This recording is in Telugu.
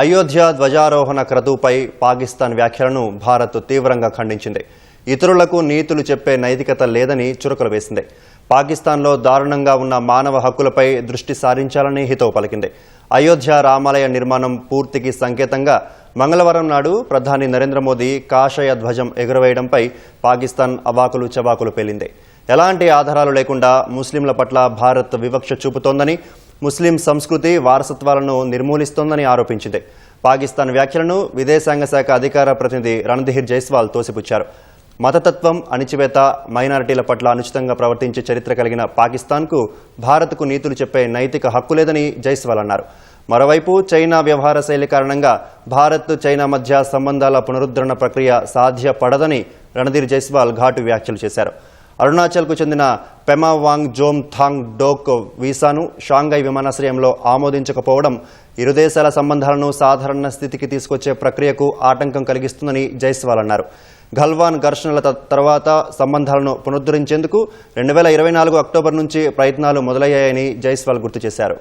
అయోధ్య ధ్వజారోహణ క్రతువుపై పాకిస్తాన్ వ్యాఖ్యలను భారత్ తీవ్రంగా ఖండించింది. ఇతరులకు నీతులు చెప్పే నైతికత లేదని చురకలు వేసింది. పాకిస్తాన్లో దారుణంగా ఉన్న మానవ హక్కులపై దృష్టి సారించాలని హితవు పలికింది. అయోధ్య రామాలయ నిర్మాణం పూర్తికి సంకేతంగా మంగళవారం నాడు ప్రధాని నరేంద్ర మోదీ కాషాయ ధ్వజం ఎగురవేయడంపై పాకిస్తాన్ అవాకులు చవాకులు పేలింది. ఎలాంటి ఆధారాలు లేకుండా ముస్లింల పట్ల భారత్ వివక్ష చూపుతోందని ముస్లిం సంస్కృతి వారసత్వాలను నిర్మూలిస్తోందని ఆరోపించింది. పాకిస్తాన్ వ్యాఖ్యలను విదేశాంగ శాఖ అధికార ప్రతినిధి రణధీర్ జైస్వాల్ తోసిపుచ్చారు. మతతత్వం అణిచివేత మైనారిటీల పట్ల అనుచితంగా ప్రవర్తించే చరిత్ర కలిగిన పాకిస్తాన్కు భారత్కు నీతులు చెప్పే నైతిక హక్కు లేదని జైస్వాల్ అన్నారు. మరోవైపు చైనా వ్యవహార శైలి కారణంగా భారత్ చైనా మధ్య సంబంధాల పునరుద్ధరణ ప్రక్రియ సాధ్యపడదని రణధీర్ జైస్వాల్ ఘాటు వ్యాఖ్యలు చేశారు. అరుణాచల్కు చెందిన పెమా వాంగ్ జోమ్ థాంగ్ డోక్ వీసాను షాంఘై విమానాశ్రయంలో ఆమోదించకపోవడం ఇరు దేశాల సంబంధాలను సాధారణ స్థితికి తీసుకొచ్చే ప్రక్రియకు ఆటంకం కలిగిస్తుందని జైస్వాల్ అన్నారు. గల్వాన్ ఘర్షణల త- తర్వాత సంబంధాలను పునరుద్ధరించేందుకు రెండు వేల ఇరవై నాలుగు అక్టోబర్ నుంచి ప్రయత్నాలు మొదలయ్యాయని జైస్వాల్ గుర్తు చేశారు.